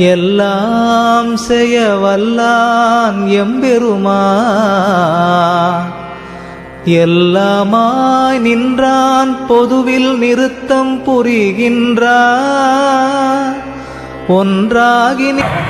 எல்லாம் செய்ய வல்லான் எம்பெருமா எல்லாமாய் நின்றான் பொதுவில் நிறுத்தம் புரிகின்றான். ஒன்றாகி நி-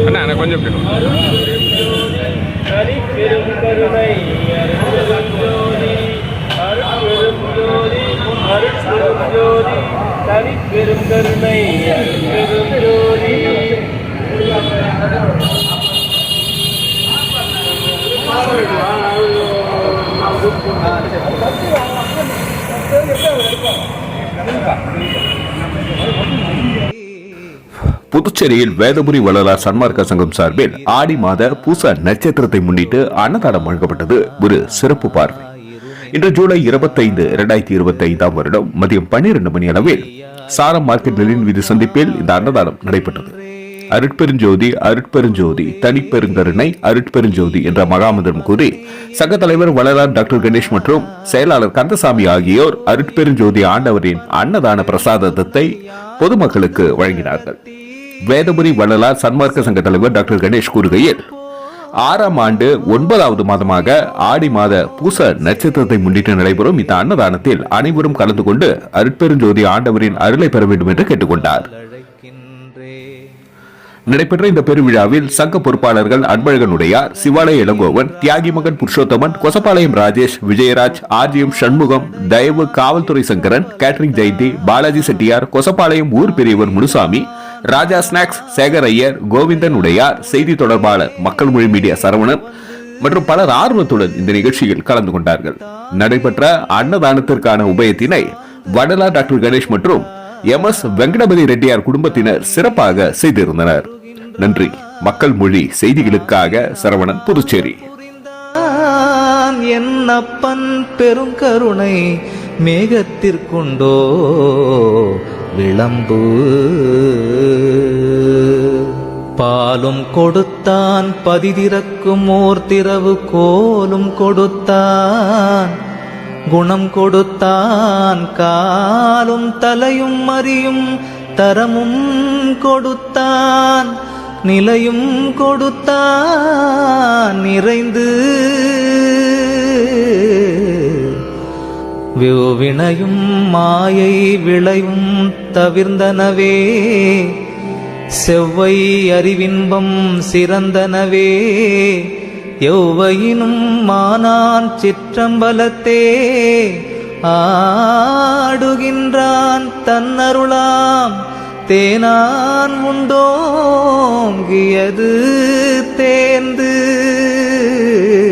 அண்ணா அண்ணா கொஞ்சம் இப்படி தனிப்பெரும் கருணை அருட்பெருஞ்சோதி அருட்பெருஞ்சோதி அருட்பெருஞ்சோதி தனிப்பெரும் கருணை அருட்பெருஞ்சோதி புதுச்சேரியில் வேதபுரி வள்ளலார் சன்மார்க்க சங்கம் சார்பில் ஆடி மாத பூச நட்சத்திரத்தை முன்னிட்டு அன்னதானம் வழங்கப்பட்டது. ஒரு சிறப்பு பார்வை. இன்று ஜூலை இருபத்தைந்து இரண்டாயிரத்தி இருபத்தி ஐந்தாம் வருடம் மதியம் பன்னிரண்டு மணி அளவில் சாரம் மார்க்கெட் நிலையின் வீதி சந்திப்பில் இந்த அன்னதானம் நடைபெற்றது. அருட்பெருஞ்சோதி அருட்பெருஞ்சோதி தனிப்பெருங்கருணை அருட்பெருஞ்சோதி என்ற மகாமந்திரம் கூறி சங்க தலைவர் வளரார் டாக்டர் கணேஷ் மற்றும் செயலாளர் கந்தசாமி ஆகியோர் அருட்பெருஞ்சோதி ஆண்டவரின் அன்னதான பிரசாதத்தை பொதுமக்களுக்கு வழங்கினார்கள். வேதபுரி வள்ளலார் சன்மார்க்க சங்க தலைவர் டாக்டர் கணேஷ் கூறுகையில் ஆறாம் ஆண்டு ஒன்பதாவது மாதமாக ஆடி மாத பூச நட்சத்திரத்தை முன்னிட்டு நடைபெறும் இந்த அன்னதானத்தில் அனைவரும் கலந்து கொண்டு அருட்பெருஞ்சோதி ஆண்டவரின் அருளை பெற வேண்டும் என்று கேட்டுக்கொண்டார். நடைபெற்ற இந்த பெருவிழாவில் சங்க பொறுப்பாளர்கள் அன்பழகனுடையார் சிவாலய இளங்கோவன் தியாகி மகன் புருஷோத்தமன் கொசப்பாளையம் ராஜேஷ் விஜயராஜ் ஆர்ஜிஎம் சண்முகம் தயவு காவல்துறை சங்கரன் கேட்ரிங் ஜெயந்தி பாலாஜி செட்டியார் கொசப்பாளையம் ஊர் பெரியவர் முனுசாமி ராஜா ஸ்நாக்ஸ் சேகர் ஐயர் கோவிந்தன் உடையார் செய்தி தொடர்பாளர் மக்கள் மொழி மீடியா சரவணன் மற்றும் பலர் ஆர்வத்துடன் இந்த நிகழ்ச்சியில் கலந்து கொண்டார்கள். நடைபெற்ற அன்னதானத்திற்கான உபயத்தினை வடலா டாக்டர் கணேஷ் மற்றும் எம் எஸ் வெங்கடபதி ரெட்டியார் குடும்பத்தினர் சிறப்பாக செய்திருந்தனர். நன்றி. மக்கள் மொழி செய்திகளுக்காக சரவணன் புதுச்சேரி. என்னப்பன் பெருங்கருணை மேகத்திற்குண்டோ விளம்பு. பாலும் கொடுத்தான் பதிதிறக்கும் ஓர் திரவு கோலும் கொடுத்தான் குணம் கொடுத்தான் காலும் தலையும் மறியும் தரமும் கொடுத்தான் நிலையும் கொடுத்தான் நிறைந்து. வினையும் மாயை விளையும் தவிர்ந்தனவே. செவ்வை அறிவின்பம் சிறந்தனவே. எவ்வையினும் மானான் சிற்றம்பலத்தே. ஆடுகின்றான் தன்னருளாம். தேனான் உண்டோங்கியது தேர்ந்து